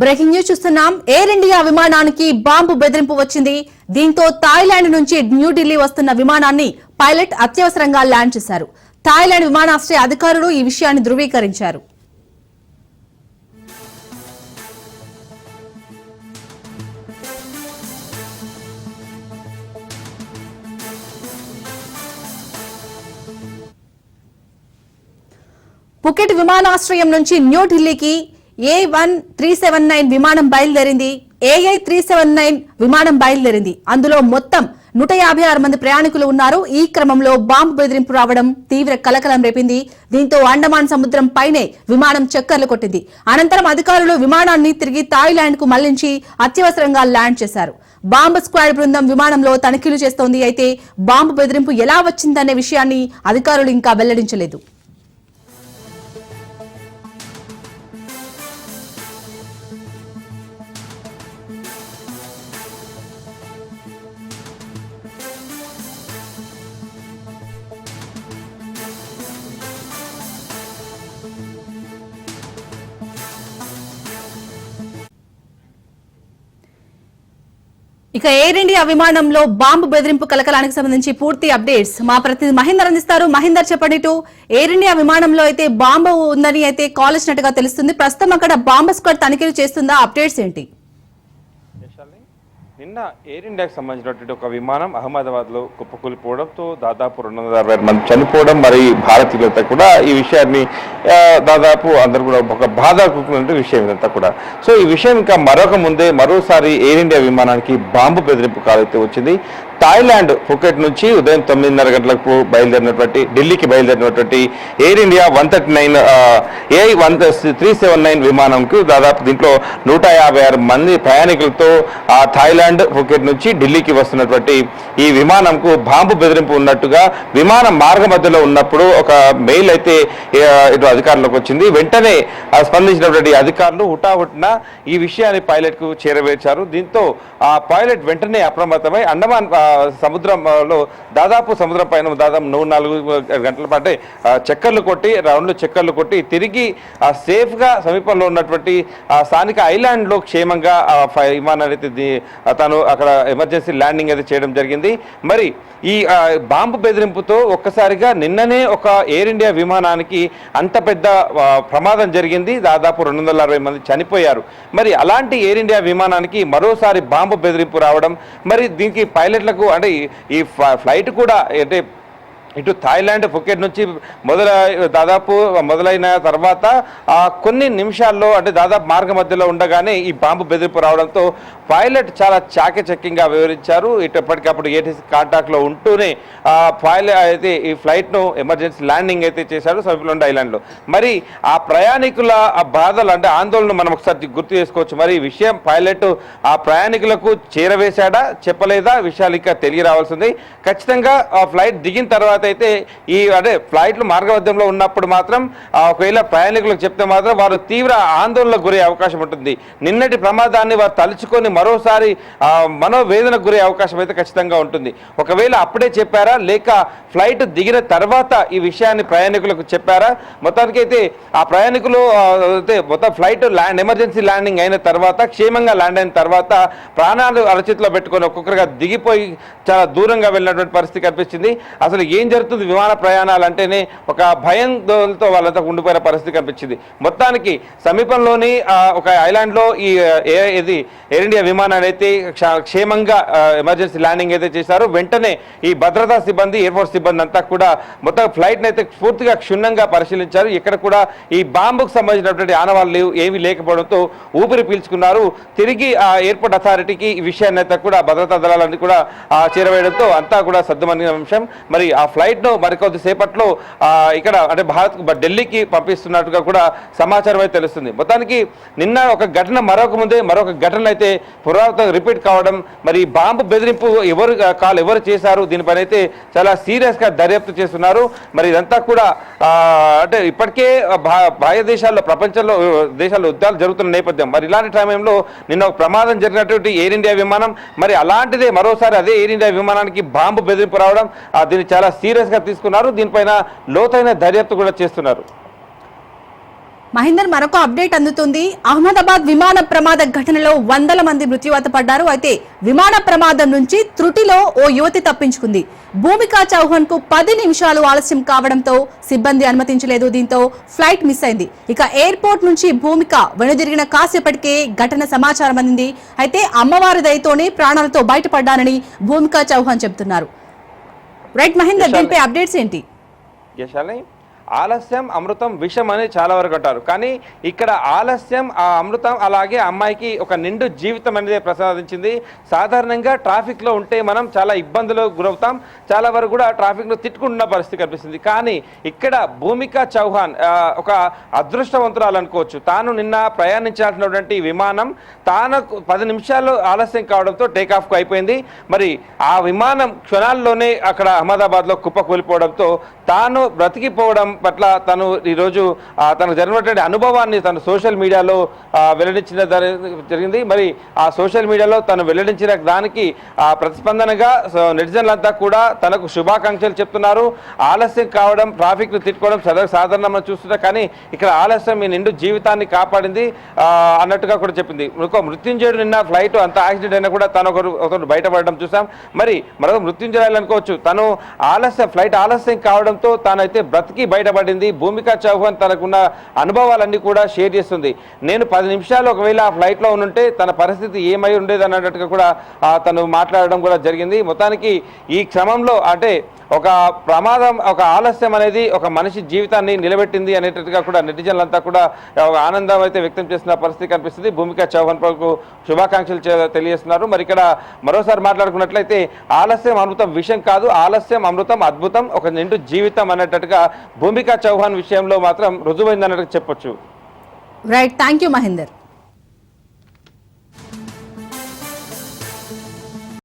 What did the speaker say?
Breaking news చూస్తున్నాం. Air India విమానానికి bomb బెదిరింపు వచ్చింది. దీంతో థాయిలాండ్ నుంచి న్యూఢిల్లీ వస్తున్న విమానాన్ని పైలట్ అత్యవసరంగా ల్యాండ్ చేశారు. థాయిలాండ్ విమానాశ్రయ అధికారులు ఈ విషయాన్ని ధృవీకరించారు. పుకెట్ విమానాశ్రయం నుంచి న్యూఢిల్లీకి A one three seven nine విమానం బయలుదేరింది. ఏఐ త్రీ సెవెన్ నైన్ విమానం బయలుదేరింది. అందులో మొత్తం నూట యాభై ఆరు మంది ప్రయాణికులు ఉన్నారు. ఈ క్రమంలో బాంబు బెదిరింపు రావడం తీవ్ర కలకలం రేపింది. దీంతో అండమాన్ సముద్రం పైనే విమానం చక్కర్లు కొట్టింది. అనంతరం అధికారులు విమానాన్ని తిరిగి థాయిలాండ్కు మళ్ళించి అత్యవసరంగా ల్యాండ్ చేశారు. బాంబు స్క్వాడ్ బృందం విమానంలో తనిఖీలు చేస్తోంది. అయితే బాంబు బెదిరింపు ఎలా వచ్చిందనే విషయాన్ని అధికారులు ఇంకా వెల్లడించలేదు. ఇక ఎయిర్ ఇండియా విమానంలో బాంబు బెదిరింపు కలకలానికి సంబంధించి పూర్తి అప్డేట్స్. మా ప్రతినిధి మహేందర్ అందిస్తారు. మహేందర్ చెప్పండి టు ఎయిర్ ఇండియా విమానంలో అయితే బాంబు ఉందని అయితే కాల్ ఇచ్చినట్టుగా తెలుస్తుంది. ప్రస్తుతం అక్కడ బాంబు స్క్వాడ్ తనిఖీలు చేస్తుందా? అప్డేట్స్ ఏంటి? నిన్న ఎయిర్ ఇండియాకి సంబంధించినటువంటి ఒక విమానం అహ్మదాబాద్లో కుప్పకూలిపోవడంతో దాదాపు రెండు వందల అరవై మంది చనిపోవడం మరి భారతీయులంతా కూడా ఈ విషయాన్ని దాదాపు అందరు కూడా ఒక బాధ కూకున్నటువంటి విషయం ఇదంతా కూడా. సో ఈ విషయం ఇంకా మరొక ముందే మరోసారి ఎయిర్ ఇండియా విమానానికి బాంబు బెదిరింపు కాలైతే వచ్చింది. థాయిలాండ్ ఫుకెట్ నుంచి ఉదయం తొమ్మిదిన్నర గంటలకు బయలుదేరినటువంటి ఢిల్లీకి బయలుదేరినటువంటి Air India one thirty nine AI one three seven nine విమానంకు దాదాపు దీంట్లో నూట యాభై ఆరు మంది ప్రయాణికులతో ఆ థాయిలాండ్ ఫుకెట్ నుంచి ఢిల్లీకి వస్తున్నటువంటి ఈ విమానంకు బాంబు బెదిరింపు ఉన్నట్టుగా విమానం మార్గ మధ్యలో ఉన్నప్పుడు ఒక మెయిల్ అయితే ఇటు అధికారులకు వచ్చింది. వెంటనే స్పందించినటువంటి అధికారులు హుటాహుటిన ఈ విషయాన్ని పైలట్కు చేరవేర్చారు. దీంతో ఆ పైలట్ వెంటనే అప్రమత్తమై అండమాన్ సముద్రంలో దాదాపు సముద్రం పైన దాదాపు మూడు నాలుగు గంటల పాటే చెక్కర్లు చక్కర్లు కొట్టి రౌండ్లు చక్కర్లు కొట్టి తిరిగి సేఫ్గా సమీపంలో ఉన్నటువంటి ఆ, స్థానిక ఐలాండ్లో క్షేమంగా విమానాన్ని అయితే తను అక్కడ ఎమర్జెన్సీ ల్యాండింగ్ అయితే చేయడం జరిగింది. మరి ఈ బాంబు బెదిరింపుతో ఒక్కసారిగా నిన్ననే ఒక ఎయిర్ ఇండియా విమానానికి అంత పెద్ద ప్రమాదం జరిగింది. దాదాపు రెండు వందల అరవై మంది చనిపోయారు. మరి అలాంటి ఎయిర్ ఇండియా విమానానికి మరోసారి బాంబు బెదిరింపు రావడం మరి దీనికి పైలట్లకు అంటే ఈ- ఫ్ల- ఫ్లైట్ కూడా అంటే ఇటు థాయిలాండ్ ఫుకెట్ నుంచి మొదల దాదాపు మొదలైన తర్వాత కొన్ని నిమిషాల్లో అంటే దాదాపు మార్గ మధ్యలో ఉండగానే ఈ బాంబు బెదిరింపు రావడంతో పైలట్ చాలా చాకచక్యంగా వివరించారు. ఇటు ఎప్పటికప్పుడు ఏటీసీ కాంటాక్ట్లో ఉంటూనే ఆ పైలట్ అయితే ఈ ఫ్లైట్ను ఎమర్జెన్సీ ల్యాండింగ్ అయితే చేశారు సమీపంలో ఉండే ఐలాండ్లో. మరి ఆ ప్రయాణికుల ఆ బాధలు అంటే ఆందోళన మనం ఒకసారి గుర్తు చేసుకోవచ్చు. మరి ఈ విషయం పైలట్ ఆ ప్రయాణికులకు చేరవేశాడా చెప్పలేదా? విషయాలు ఇంకా తెలియరావాల్సింది ఖచ్చితంగా ఆ ఫ్లైట్ దిగిన తర్వాత అయితే ఈ అంటే ఫ్లైట్లు మార్గమధ్యంలో ఉన్నప్పుడు మాత్రం ఒకవేళ ప్రయాణికులకు చెప్తే మాత్రం వారు తీవ్ర ఆందోళనకు గురే అవకాశం ఉంటుంది. నిన్నటి ప్రమాదాన్ని వారు తలుచుకొని మరోసారి మనోవేదనకు గురే అవకాశం అయితే ఖచ్చితంగా ఉంటుంది. ఒకవేళ అప్పుడే చెప్పారా లేక ఫ్లైట్ దిగిన తర్వాత ఈ విషయాన్ని ప్రయాణికులకు చెప్పారా? మొత్తానికి అయితే ఆ ప్రయాణికులు అయితే మొత్తం ఫ్లైట్ ల్యాండ్ ఎమర్జెన్సీ ల్యాండింగ్ అయిన తర్వాత క్షేమంగా ల్యాండ్ అయిన తర్వాత ప్రాణాలు అరచేతిలో పెట్టుకొని ఒక్కొక్కరుగా దిగిపోయి చాలా దూరంగా వెళ్ళినటువంటి పరిస్థితి కనిపించింది అసలు ఏం జరుగుతుంది? విమాన ప్రయాణాలు అంటేనే ఒక భయంతో వాళ్ళంతా ఉండిపోయిన పరిస్థితి కనిపించింది. మొత్తానికి సమీపంలోని ఒక ఐలాండ్లో ఈ ఏ- ఇది ఎయిర్ ఇండియా విమానాన్ని అయితే క్షేమంగా ఎమర్జెన్సీ ల్యాండింగ్ అయితే చేశారు. వెంటనే ఈ భద్రతా సిబ్బంది ఎయిర్ ఫోర్స్ సిబ్బంది అంతా కూడా మొత్తం ఫ్లైట్ అయితే పూర్తిగా క్షుణ్ణంగా పరిశీలించారు. ఇక్కడ కూడా ఈ బాంబుకు సంబంధించినటువంటి ఆనవాళ్ళు లేవు ఏమీ లేకపోవడంతో ఊపిరి పీల్చుకున్నారు. తిరిగి ఆ ఎయిర్పోర్ట్ అథారిటీకి ఈ విషయాన్ని అయితే కూడా భద్రతా దళాలన్నీ కూడా చేరవేయడంతో అంతా కూడా సర్దుమణిన అంశం. మరి ఆ ఫ్లైట్ను మరికొద్దిసేపట్లో మరికొద్ది సేపట్లో ఇక్కడ అంటే భారత్ ఢిల్లీకి పంపిస్తున్నట్టుగా కూడా సమాచారం అయితే తెలుస్తుంది. మొత్తానికి నిన్న ఒక ఘటన మరొక ముందే మరొక ఘటన అయితే పురాతన రిపీట్ కావడం మరి బాంబు బెదిరింపు ఎవరు కాల్ ఎవరు చేశారు దీనిపైన అయితే చాలా సీరియస్గా దర్యాప్తు చేస్తున్నారు. మరి ఇదంతా కూడా అంటే ఇప్పటికే భా- బాహ్య దేశాల్లో ప్రపంచంలో దేశాల్లో యుద్ధాలు జరుగుతున్న నేపథ్యం. మరి ఇలాంటి సమయంలో నిన్న ఒక ప్రమాదం జరిగినటువంటి ఎయిర్ ఇండియా విమానం మరి అలాంటిదే మరోసారి అదే ఎయిర్ ఇండియా విమానానికి బాంబు బెదిరింపు రావడం దీన్ని చాలా సీరియస్గా తీసుకున్నారు. దీనిపైన లోతైన దర్యాప్తు కూడా చేస్తున్నారు. మహేందర్ మరొక అప్డేట్ అందుతుంది. అహ్మదాబాద్ విమాన ప్రమాద ఘటనలో వందల మంది మృత్యువాత పడ్డారు. అయితే విమాన ప్రమాదం నుంచి త్రుటిలో ఓ యువతి తప్పించుకుంది. భూమికా చౌహాన్కు పది నిమిషాలు ఆలస్యం కావడంతో సిబ్బంది అనుమతించలేదు. దీంతో ఫ్లైట్ మిస్ అయింది. ఇక ఎయిర్పోర్ట్ నుంచి భూమిక వెనుదిరిగిన కాసేపటికే ఘటన సమాచారం అందింది. అయితే అమ్మవారి దయతోనే ప్రాణాలతో బయటపడ్డానని భూమికా చౌహాన్ చెబుతున్నారు. రైట్ మహేందర్ దీనిపై అప్డేట్స్ ఏంటి? ఆలస్యం అమృతం విషం అని చాలా వరకు అంటారు. కానీ ఇక్కడ ఆలస్యం ఆ అమృతం అలాగే అమ్మాయికి ఒక నిండు జీవితం అనేది ప్రసాదించింది. సాధారణంగా ట్రాఫిక్లో ఉంటే మనం చాలా ఇబ్బందులు గురవుతాం. చాలా వరకు కూడా ట్రాఫిక్లో తిట్టుకుంటున్న పరిస్థితి కనిపిస్తుంది. కానీ ఇక్కడ భూమిక చౌహాన్ ఒక అదృష్టవంతురాలు అనుకోవచ్చు. తాను నిన్న ప్రయాణించాల్సినటువంటి విమానం తాను పది నిమిషాలు ఆలస్యం కావడంతో టేక్ ఆఫ్కు అయిపోయింది. మరి ఆ విమానం క్షణాల్లోనే అక్కడ అహ్మదాబాద్లో కుప్పకూలిపోవడంతో తాను బ్రతికిపోవడం పట్ల తను ఈరోజు తనకు జరిగినటువంటి అనుభవాన్ని తను సోషల్ మీడియాలో వెల్లడించిన జరిగింది. మరి ఆ సోషల్ మీడియాలో తను వెల్లడించిన దానికి ఆ, ప్రతిస్పందనగా సో నెటిజన్లంతా కూడా తనకు శుభాకాంక్షలు చెప్తున్నారు. ఆలస్యం కావడం ట్రాఫిక్ను తిట్టుకోవడం సాధారణ మనం చూస్తున్నా కానీ ఇక్కడ ఆలస్యం మీ నిండు జీవితాన్ని కాపాడింది అన్నట్టుగా కూడా చెప్పింది. ఇంకో మృత్యుంజయుడు నిన్న ఫ్లైట్ అంత యాక్సిడెంట్ అయినా కూడా తను ఒకరు ఒకరు బయటపడడం చూసాం. మరి మరొక మృత్యుంజయాలు అనుకోవచ్చు. తను ఆలస్యం ఫ్లైట్ ఆలస్యం కావడంతో తానైతే బ్రతికి బయట బయటపడింది భూమికా చౌహాన్ తనకున్న అనుభవాలన్నీ కూడా షేర్ చేస్తుంది. నేను పది నిమిషాలు ఒకవేళ ఆ ఫ్లైట్లో ఉంటే తన పరిస్థితి ఏమై ఉండేది అన్నట్టుగా కూడా తను మాట్లాడడం కూడా జరిగింది. మొత్తానికి ఈ క్రమంలో అంటే ఒక ప్రమాదం ఒక ఆలస్యం అనేది ఒక మనిషి జీవితాన్ని నిలబెట్టింది అనేటట్టుగా కూడా నెటిజన్లంతా కూడా ఒక ఆనందం అయితే వ్యక్తం చేస్తున్న పరిస్థితి కనిపిస్తుంది. భూమికా చౌహాన్కు శుభాకాంక్షలు తెలియజేస్తున్నారు. మరి ఇక్కడ మరోసారి మాట్లాడుకున్నట్లయితే ఆలస్యం అమృతం విషయం కాదు ఆలస్యం అమృతం అద్భుతం ఒక నిండు జీవితం అనేటట్టుగా భూమికా చౌహాన్ విషయంలో మాత్రం రుజువైందన్నట్టు చెప్పొచ్చు. Right thank you Mahender